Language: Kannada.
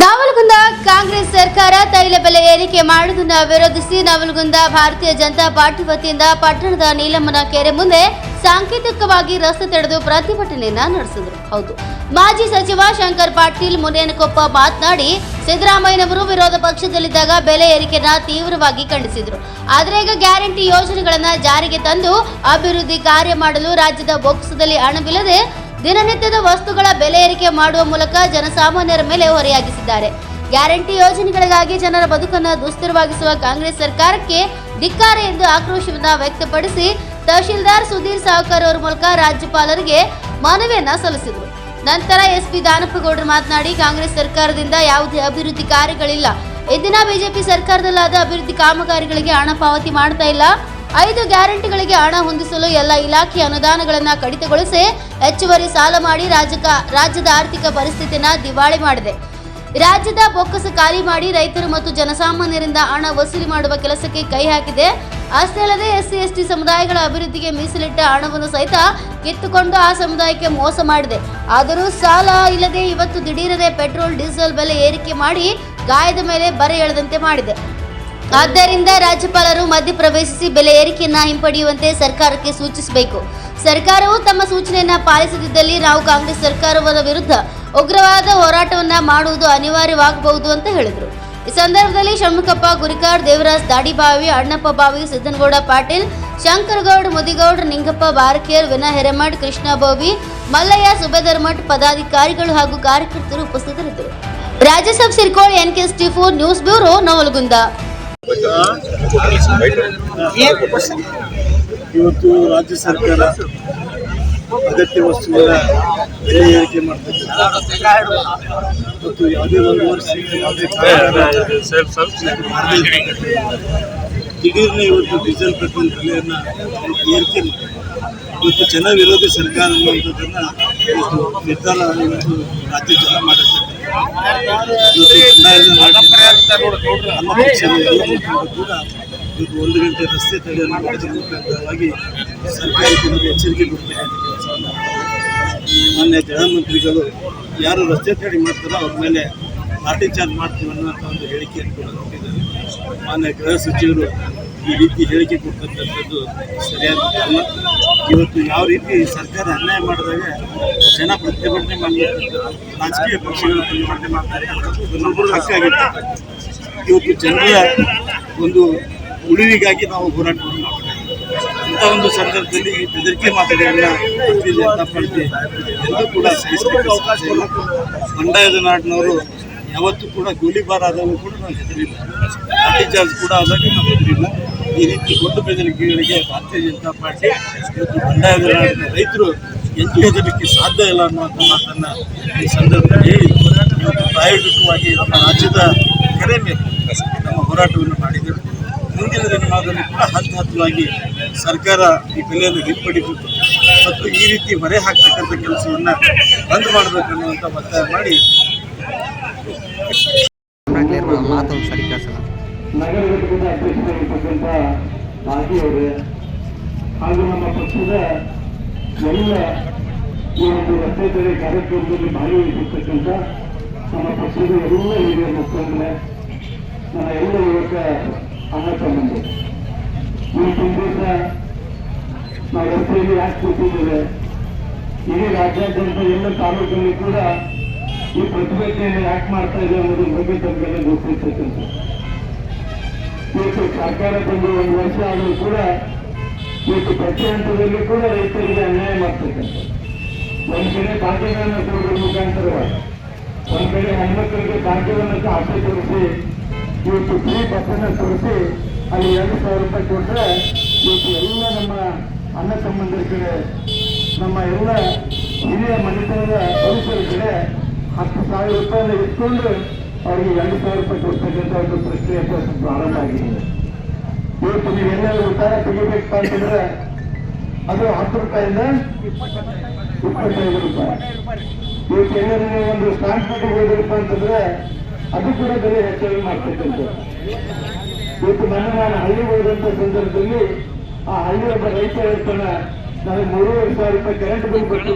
ನವಲಗುಂದ ಕಾಂಗ್ರೆಸ್ ಸರ್ಕಾರ ತೈಲ ಬೆಲೆ ಏರಿಕೆ ಮಾಡುವುದನ್ನು ವಿರೋಧಿಸಿ ನವಲಗುಂದ ಭಾರತೀಯ ಜನತಾ ಪಾರ್ಟಿ ವತಿಯಿಂದ ಪಟ್ಟಣದ ನೀಲಮ್ಮನ ಕೆರೆ ಮುಂದೆ ಸಾಂಕೇತಿಕವಾಗಿ ರಸ್ತೆ ತಡೆದು ಪ್ರತಿಭಟನೆಯನ್ನ ನಡೆಸಿದರು. ಹೌದು. ಮಾಜಿ ಸಚಿವ ಶಂಕರ್ ಪಾಟೀಲ್, ಮುನೇನಕೊಪ್ಪ ಮಾತನಾಡಿ, ಸಿದ್ದರಾಮಯ್ಯನವರು ವಿರೋಧ ಪಕ್ಷದಲ್ಲಿದ್ದಾಗ ಬೆಲೆ ಏರಿಕೆಯನ್ನ ತೀವ್ರವಾಗಿ ಖಂಡಿಸಿದರು. ಆದರೆ ಈಗ ಗ್ಯಾರಂಟಿ ಯೋಜನೆಗಳನ್ನ ಜಾರಿಗೆ ತಂದು ಅಭಿವೃದ್ಧಿ ಕಾರ್ಯ ಮಾಡಲು ರಾಜ್ಯದ ಬೊಕ್ಸದಲ್ಲಿ ಹಣವಿಲ್ಲದೆ ದಿನನಿತ್ಯದ ವಸ್ತುಗಳ ಬೆಲೆ ಏರಿಕೆ ಮಾಡುವ ಮೂಲಕ ಜನಸಾಮಾನ್ಯರ ಮೇಲೆ ಹೊರೆಯಾಗಿಸಿದ್ದಾರೆ. ಗ್ಯಾರಂಟಿ ಯೋಜನೆಗಳಿಗಾಗಿ ಜನರ ಬದುಕನ್ನು ದುಸ್ಥಿರವಾಗಿಸುವ ಕಾಂಗ್ರೆಸ್ ಸರ್ಕಾರಕ್ಕೆ ಧಿಕ್ಕಾರ ಎಂದು ಆಕ್ರೋಶವನ್ನು ವ್ಯಕ್ತಪಡಿಸಿ ತಹಶೀಲ್ದಾರ್ ಸುಧೀರ್ ಸಾವ್ಕರ್ ಅವರ ಮೂಲಕ ರಾಜ್ಯಪಾಲರಿಗೆ ಮನವಿಯನ್ನ ಸಲ್ಲಿಸಿದರು. ನಂತರ ಎಸ್ಪಿ ದಾನಪ್ಪಗೌಡರು ಮಾತನಾಡಿ, ಕಾಂಗ್ರೆಸ್ ಸರ್ಕಾರದಿಂದ ಯಾವುದೇ ಅಭಿವೃದ್ಧಿ ಕಾರ್ಯಗಳಿಲ್ಲ. ಇಂದಿನ ಬಿಜೆಪಿ ಸರ್ಕಾರದಲ್ಲಾದ ಅಭಿವೃದ್ಧಿ ಕಾಮಗಾರಿಗಳಿಗೆ ಹಣ ಪಾವತಿ ಮಾಡ್ತಾ ಇಲ್ಲ. ಐದು ಗ್ಯಾರಂಟಿಗಳಿಗೆ ಹಣ ಹೊಂದಿಸಲು ಎಲ್ಲ ಇಲಾಖೆ ಅನುದಾನಗಳನ್ನು ಕಡಿತಗೊಳಿಸಿ ಹೆಚ್ಚುವರಿ ಸಾಲ ಮಾಡಿ ರಾಜ್ಯಕ, ರಾಜ್ಯದ ಆರ್ಥಿಕ ಪರಿಸ್ಥಿತಿನ ದಿವಾಳಿ ಮಾಡಿದೆ. ರಾಜ್ಯದ ಬೊಕ್ಕಸ ಖಾಲಿ ಮಾಡಿ ರೈತರು ಮತ್ತು ಜನಸಾಮಾನ್ಯರಿಂದ ಹಣ ವಸೂಲಿ ಮಾಡುವ ಕೆಲಸಕ್ಕೆ ಕೈ ಹಾಕಿದೆ. ಅಷ್ಟೇ ಅಲ್ಲದೆ ಎಸ್ಸಿ ಎಸ್ಟಿ ಸಮುದಾಯಗಳ ಅಭಿವೃದ್ಧಿಗೆ ಮೀಸಲಿಟ್ಟ ಹಣವನ್ನು ಸಹಿತ ಕಿತ್ತುಕೊಂಡು ಆ ಸಮುದಾಯಕ್ಕೆ ಮೋಸ ಮಾಡಿದೆ. ಆದರೂ ಸಾಲ ಇಲ್ಲದೆ ಇವತ್ತು ದಿಢೀರದೆ ಪೆಟ್ರೋಲ್, ಡೀಸೆಲ್ ಬೆಲೆ ಏರಿಕೆ ಮಾಡಿ ಗಾಯದ ಮೇಲೆ ಬರೆ ಎಳೆದಂತೆ ಮಾಡಿದೆ. ಆದ್ದರಿಂದ ರಾಜ್ಯಪಾಲರು ಮಧ್ಯಪ್ರವೇಶಿಸಿ ಬೆಲೆ ಏರಿಕೆಯನ್ನ ಹಿಂಪಡೆಯುವಂತೆ ಸರ್ಕಾರಕ್ಕೆ ಸೂಚಿಸಬೇಕು. ಸರ್ಕಾರವು ತಮ್ಮ ಸೂಚನೆಯನ್ನ ಪಾಲಿಸದಿದ್ದಲ್ಲಿ ನಾವು ಕಾಂಗ್ರೆಸ್ ಸರ್ಕಾರವರ ವಿರುದ್ಧ ಉಗ್ರವಾದ ಹೋರಾಟವನ್ನ ಮಾಡುವುದು ಅನಿವಾರ್ಯವಾಗಬಹುದು ಅಂತ ಹೇಳಿದರು. ಈ ಸಂದರ್ಭದಲ್ಲಿ ಷಣ್ಮುಖಪ್ಪ ಗುರಿಕಾರ್ ದೇವರಾಜ್, ದಾಡಿಬಾವಿ, ಅಣ್ಣಪ್ಪ ಬಾವಿ, ಸಿದ್ದನಗೌಡ, ಪಾಟೀಲ್, ಶಂಕರಗೌಡ, ಮುದಿಗೌಡ್, ನಿಂಗಪ್ಪ ಬಾರಕೇರ್ ವಿನಯ್ ಹೆರೆಮಠ್ ಕೃಷ್ಣ ಬೋವಿ, ಮಲ್ಲಯ್ಯ ಸುಬೇಧರ್ಮಠ್ ಪದಾಧಿಕಾರಿಗಳು ಹಾಗೂ ಕಾರ್ಯಕರ್ತರು ಉಪಸ್ಥಿತರಿದ್ದರು. ರಾಜ್ಯಸಭೆ ಸಿರ್ಕೋಳ್ ಎನ್ ಕೆ ಸ್ಟಿಫೋರ್ ನ್ಯೂಸ್ ಬ್ಯೂರೋ, ನವಲಗುಂದ. ಇವತ್ತು ರಾಜ್ಯ ಸರ್ಕಾರ ಅಗತ್ಯ ವಸ್ತುಗಳ ಬೆಲೆ ಏರಿಕೆ ಮತ್ತು ಯಾವುದೇ ಒಂದು ವರ್ಷ ದಿಢೀರ್ನೆ ಇವತ್ತು ಡೀಸೆಲ್ ಪೆಟ್ರೋಲ್ ಬೆಲೆಯನ್ನು ಏರಿಕೆ ಇವತ್ತು ಜನ ಸರ್ಕಾರ ಅನ್ನುವಂಥದ್ದನ್ನು ಇವತ್ತು ನಿರ್ಧಾರ ಇವತ್ತು ರಾಜ್ಯ ಜನ ಮಾಡಿರ್ತಕ್ಕಂಥ ಇವತ್ತು ಒಂದು ಗಂಟೆ ರಸ್ತೆ ತಡೆಯನ್ನು ಮುಖಾಂತರವಾಗಿ ಸರ್ಕಾರಿ ಜನರಿಗೆ ಎಚ್ಚರಿಕೆ ಕೊಡ್ತೇನೆ ಮಾನ್ಯ ಗೃಹಮಂತ್ರಿಗಳು ಯಾರು ರಸ್ತೆ ತಡೆ ಮಾಡ್ತಾರೋ ಅವ್ರ ಮೇಲೆ ಲಾಠಿ ಚಾರ್ಜ್ ಮಾಡ್ತೀವಿ ಅನ್ನೋಂಥ ಒಂದು ಹೇಳಿಕೆಯನ್ನು ಕೂಡ ಕೊಟ್ಟಿದ್ದಾರೆ ಮಾನ್ಯ ಗೃಹ ಸಚಿವರು ಈ ರೀತಿ ಹೇಳಿಕೆ ಕೊಡ್ತಕ್ಕಂಥದ್ದು ಸರಿಯಾದ ಇವತ್ತು ಯಾವ ರೀತಿ ಸರ್ಕಾರ ಅನ್ಯಾಯ ಮಾಡಿದಾಗ ಜನ ಪ್ರತಿಭಟನೆ ಮಾಡಿ ರಾಜಕೀಯ ಪಕ್ಷಗಳು ಪ್ರತಿಭಟನೆ ಮಾಡ್ತಾರೆ ಇನ್ನೊಬ್ಬರು ಹಕ್ಕಾಗಿತ್ತು ಇವತ್ತು ಜನರ ಒಂದು ಉಳಿವಿಗಾಗಿ ನಾವು ಹೋರಾಟವನ್ನು ಮಾಡ್ತೀವಿ ಇಂಥ ಒಂದು ಸಂದರ್ಭದಲ್ಲಿ ಬೆದರಿಕೆ ಮಾತುಗಳನ್ನ ಭಾರತೀಯ ಜನತಾ ಎಂದೂ ಕೂಡ ಸಹಿಸಲಿಕ್ಕೆ ಅವಕಾಶ ಇಲ್ಲ ಬಂಡಾಯದ ನಾಡಿನವರು ಯಾವತ್ತೂ ಕೂಡ ಗೋಲಿಬಾರ್ ಆದವರು ಕೂಡ ನಾವು ಹೆದರಿಲ್ಲ. ಲಾಠಿ ಚಾರ್ಜ್ ಕೂಡ ಆದಾಗ ನಾವು ಹೆದರಿಲ್ಲ. ಈ ರೀತಿ ದೊಡ್ಡ ಬೆದರಿಕೆಗಳಿಗೆ ಭಾರತೀಯ ಜನತಾ ಪಾರ್ಟಿ ಇವತ್ತು ಬಂಡಾಯದ ರೈತರು ಎಂಟು ಹೆದರಲಿಕ್ಕೆ ಸಾಧ್ಯ ಇಲ್ಲ ಅನ್ನುವಂಥ ಮಾತನ್ನು ಈ ಸಂದರ್ಭದಲ್ಲಿ ಹೇಳಿ ಇವತ್ತು ಪ್ರಾಯೋಗಿಕವಾಗಿ ನಮ್ಮ ರಾಜ್ಯದ ಕರೆ ಮೇಲೆ ನಮ್ಮ ಹೋರಾಟವನ್ನು ಮಾಡಿದರು ಮುಂದಿನ ದಿನಮಾನದಲ್ಲಿ ಕೂಡ ಹಂತ ಹಂತವಾಗಿ ಸರ್ಕಾರ ಈ ಬೆಲೆಯನ್ನು ಹಿಂಪಡಿಬೇಕು ಮತ್ತು ಈ ರೀತಿ ಹೊರೆ ಹಾಕ್ತಕ್ಕಂಥ ಕೆಲಸವನ್ನು ಬಂದ್ ಮಾಡಬೇಕನ್ನುವಂಥ ಒತ್ತಾಯ ಮಾಡಿ ಮಾತು ಸರಿ ಕೇಳಿಸಲ್ಲ. ನಗರ ಘಟಕದ ಅಧ್ಯಕ್ಷರಾಗಿರ್ತಕ್ಕಂಥ ಅವರು ಹಾಗೂ ನಮ್ಮ ಪಕ್ಷದ ಎಲ್ಲ ಈ ಒಂದು ರಸ್ತೆ ತಡೆ ಕಾರ್ಯಕ್ರಮದಲ್ಲಿ ಭಾಗವಹಿಸಿರ್ತಕ್ಕಂಥ ನಮ್ಮ ಪಕ್ಷದ ಎಲ್ಲ ಹಿರಿಯ ಮುಖಂಡರೇ ನನ್ನ ಎಲ್ಲ ಯುವಕ ಅಣ್ಣ ತಮ್ಮಂದು ಈ ಸಂದೇಶ ನಾವು ರಸ್ತೆಯಲ್ಲಿ ಯಾಕೆ ಕೂತಿದ್ದೇವೆ? ಇಡೀ ರಾಜ್ಯಾದ್ಯಂತ ಎಲ್ಲ ತಾಲೂಕಲ್ಲಿ ಕೂಡ ಈ ಪ್ರತಿಭಟನೆಯನ್ನು ಯಾಕೆ ಮಾಡ್ತಾ ಇದೆ ಅನ್ನೋದು ಬಗ್ಗೆ ತಮಗೆಲ್ಲ ಗೊತ್ತಿರ್ತಕ್ಕಂಥ ಇವತ್ತು ಸರ್ಕಾರ ಬಂದು ಒಂದು ವರ್ಷ ಆದರೂ ಕೂಡ ಇವತ್ತು ಪ್ರತಿ ಹಂತದಲ್ಲಿ ಕೂಡ ರೈತರಿಗೆ ಅನ್ಯಾಯ ಮಾಡ್ತಕ್ಕಂಥ ಒಂದು ಕಡೆ ಭಾಗ್ಯಗಳನ್ನು ಕೊಡುವ ಮುಖಾಂತರವಾಗಿ, ಒಂದು ಕಡೆ ಹೆಣ್ಮಕ್ಕಳಿಗೆ ಭಾಗ್ಯವನ್ನು ಆಸೆ ತೋರಿಸಿ, ಇವತ್ತು ಫ್ರೀ ಬಸ್ಸನ್ನು ತೋರಿಸಿ, ಅಲ್ಲಿ ಎರಡು ಸಾವಿರ ರೂಪಾಯಿ ಕೊಟ್ಟರೆ ಇವತ್ತು ಎಲ್ಲ ನಮ್ಮ ಅನ್ನ ಸಂಬಂಧರ ಕಡೆ, ನಮ್ಮ ಎಲ್ಲ ಹಿರಿಯ ಮನೆತನದ ಪರಿಸರ ಕಡೆ ಹತ್ತು ಸಾವಿರ ರೂಪಾಯಿನ ಇಟ್ಕೊಂಡು ಅವರಿಗೆ ಎರಡು ಸಾವಿರ ರೂಪಾಯಿ ಕೊಡ್ತಕ್ಕಂಥ ಒಂದು ಪ್ರಶ್ನೆ ಪ್ರಾರಂಭ ಆಗಿದೆ. ಇವತ್ತು ನೀವೆಲ್ಲರೂ ಉತ್ತಾರ ತೆಗಿಬೇಕಪ್ಪ ಅಂತಂದ್ರೆ ಅದು ಹತ್ತು ರೂಪಾಯಿಂದ ಇಪ್ಪತ್ತೈದು ರೂಪಾಯಿ. ಇವತ್ತು ಎಲ್ಲರೂ ನೀವು ಒಂದು ಸ್ಟಾಂಪ್ ಪೇಟೆಗೆ ಹೋದ್ರಪ್ಪ ಅಂತಂದ್ರೆ ಅದು ಕೂಡ ಬೆಲೆ ಹೆಚ್ಚಳ ಮಾಡ್ತಕ್ಕಂಥ ಇವತ್ತು ನನ್ನ ನಾನು ಹಳ್ಳಿ ಹೋದಂಥ ಸಂದರ್ಭದಲ್ಲಿ ಆ ಹಳ್ಳಿ ಒಬ್ಬ ರೈತ ಹೇಳ್ತಾನೆ, ನನಗೆ ಮೂರುವರೆ ಸಾವಿರ ರೂಪಾಯಿ ಕರೆಂಟ್ ಬಿಲ್ ಕೊಟ್ಟು